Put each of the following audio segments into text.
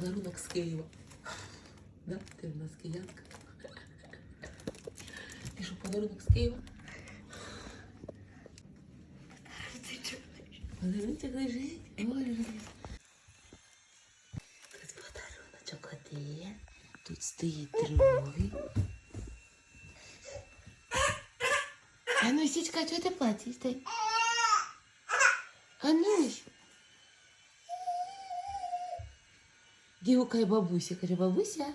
подарунок з Києва. Да? Ти в нас киянка. Що, подарунок з Києва? Подарунок лежить. Ой, Тут подаруночок один. Тут стоїть другий. А ну, січка, чого ти плачеш? Ти? Анусь. Дівка і бабуся. Каже, бабуся.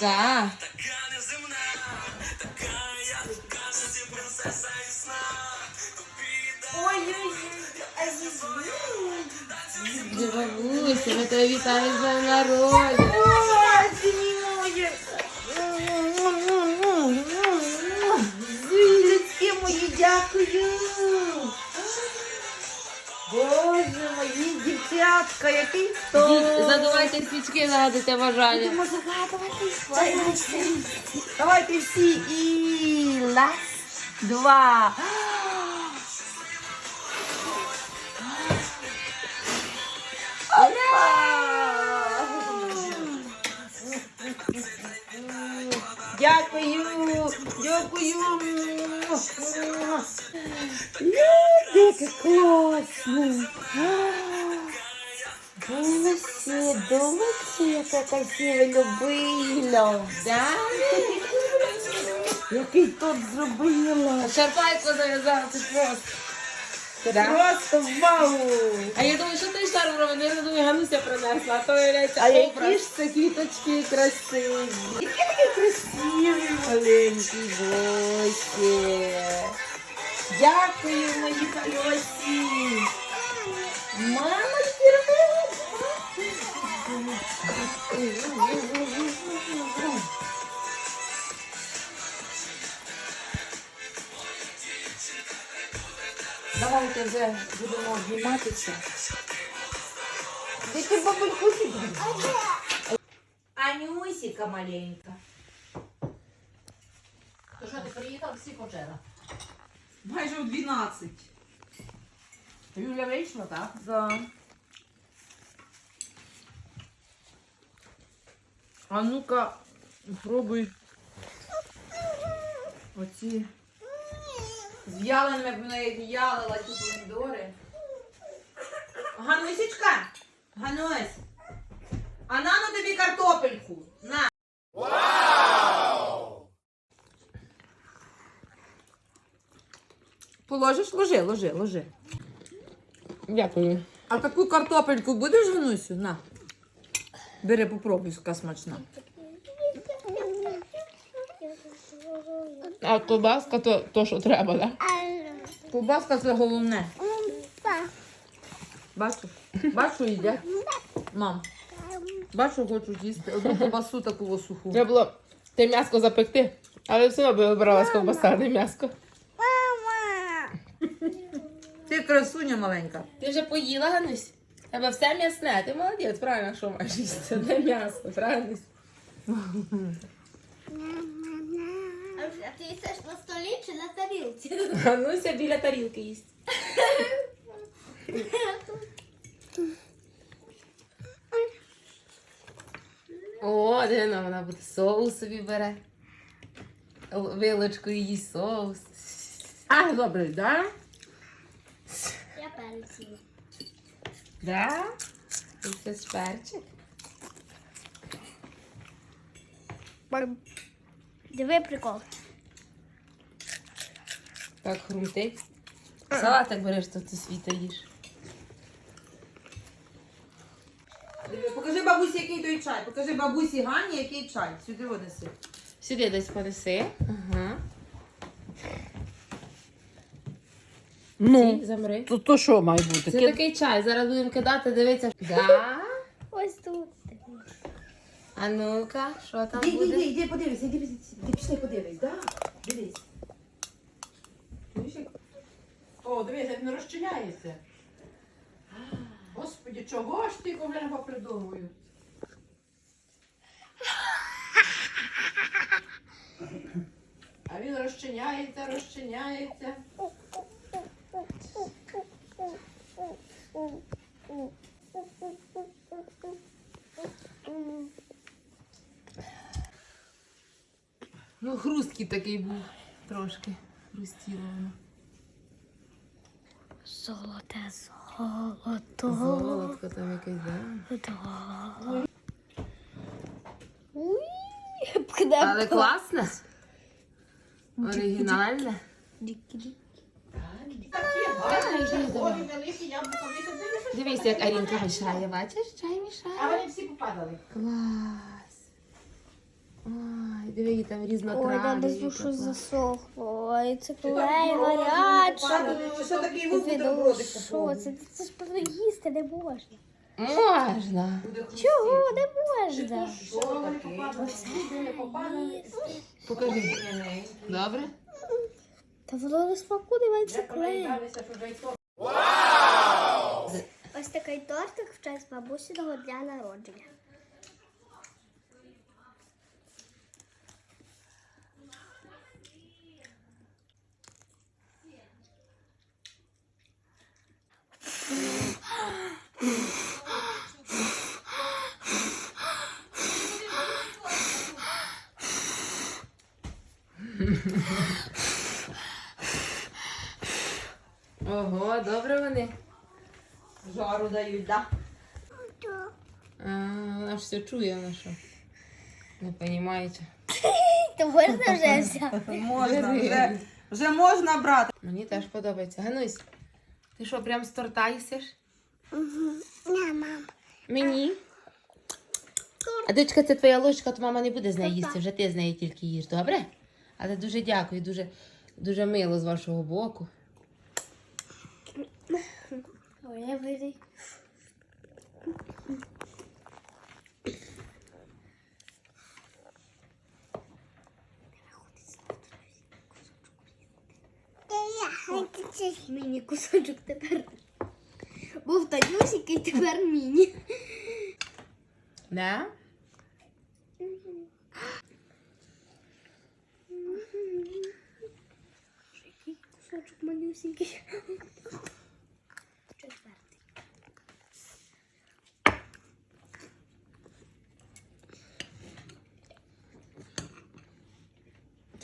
Да. Де бабуся, ми тебе вітаємо з днем Дякую. Боже, мої дівчатка, який стол. Діть, Задувайте свічки, загадуйте бажання. Будемо загадувати. Давайте всі. І раз, два. Дякую, дякую. Яке класно. Долося, долося, яка красива любила. Да? Який тут зробила. Шарпайку зав'язала, це просто. Просто вау! А я думаю, що ти шар робить? Я думаю, Гануся принесла, а то виявляється А які образ. ж це квіточки красиві. Які такі красиві маленькі гості. Дякую, мої хороші. Вже будемо обніматися. Дайте бабульку сюди. Анюсіка маленька. То що, ти приїхав всі почера? Майже о 12. Юля вийшла, так? Да. А ну-ка, пробуй. Оці. З в'яленими, як вона їх в'ялила, ті помідори. Ганусічка! Ганусь! А на ну тобі картопельку. На. Положиш? Ложи, ложи, ложи. Дякую. А таку картопельку будеш, Ганусю? На. Бери, попробуй, яка смачна. А ковбаска то, то що треба, так? Ковбаска це головне. Бачиш? Бачу, йде. Мам. Бачу, хочу їсти. Одну ковбасу таку суху. Треба було те м'яско запекти, але все одно би вибралась ковбаса, а не м'яско. Ти красуня маленька. Ти вже поїла, Ганусь? Тебе все м'ясне, ти молодець, правильно, що маєш їсти, не м'ясо, правильно? А ти їсиш на столі чи на тарілці? Гануся біля тарілки їсть. О, Дина, вона буде соус собі бере. Вилочкою їсть соус. А, добре, да? Я переціла. Да? Це ж перчик. Диви прикол. Так хрумтить. Салатик береш, то ти світа їш. Диви, Покажи бабусі, який той чай. Покажи бабусі Гані, який чай. Сюди одеси. Сюди десь понеси. Ага. Ну, Ці, замри. то, то що має бути? Це такий чай. Зараз будемо кидати, дивитися. Да? Ось тут. А ну-ка, що там Іди, іди, буде? іди, іди, подивись, іди, іди, іди, пішли, подивись, да? Дивись. О, дивися, він розчиняється. Господи, чого ж ти ковляга придумують? А він розчиняється, розчиняється. Ну, хрусткий такий був трошки. Хрустіло воно. Золоте, золото. Золотко там якесь, да? Уй. Але класне. Оригінальне. Дивись, як Арінка мішає, бачиш? Чай А вони всі попадали. Клас. Ой, диви, які там Ой, різнотрав'я. там десь які засохло. Ой, це клей гаряче. що такий вуз бутербродик що? попробуй. Це, це ж їсти не можна. Можна. Чого не можна? Що попадали. Покажи. Добре? Та воно не смакує, це клей. то. Ось такий тортик в честь бабусиного дня народження. Добре вони. Жару дають, да? А, вона ж все чує, вона що. Не розумієте. То можна вже взяти? Можна, вже, вже можна брати. Мені теж подобається. Ганусь, ти що, прям з торта їсиш? Не, мам. Мені? А дочка, це твоя ложка, то мама не буде з нею їсти, вже ти з нею тільки їш, добре? Але дуже дякую, дуже, дуже мило з вашого боку. Я вийду. Міні кусочок тепер. Був тонюсикий, тепер міні. Да? Кусочок малюсенький.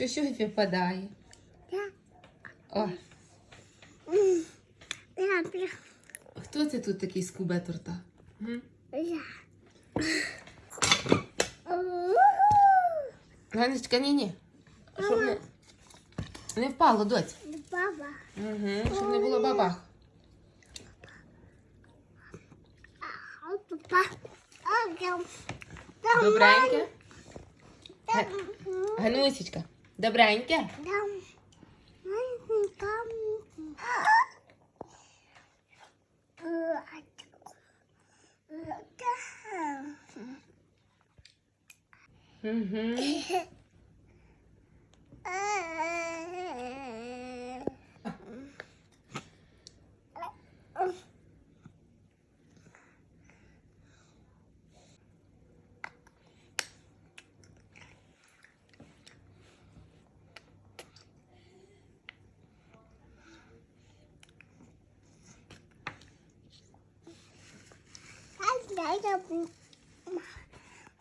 То що випадає? О, хто це тут такий скубе торта? М? Я. Ганочка, ні, ні. Щоб не, не впало, доць. Баба. Угу, щоб не було бабах. А папа. Добреньке. Га- Ганусечка,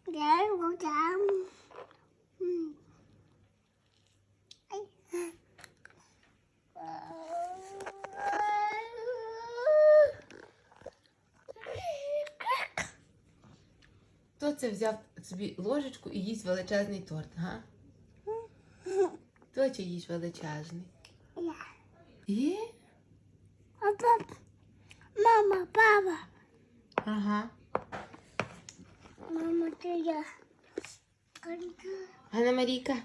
добреньке. Угу. Хто це взяв собі ложечку і їсть величезний торт, га? Хто чи їсть величезний? Є? Мама, папа. Ага. Mamá, te ya. Marica. Ana Marica.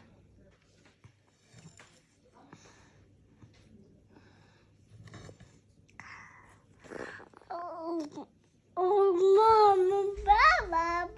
Oh, oh mamá, baba.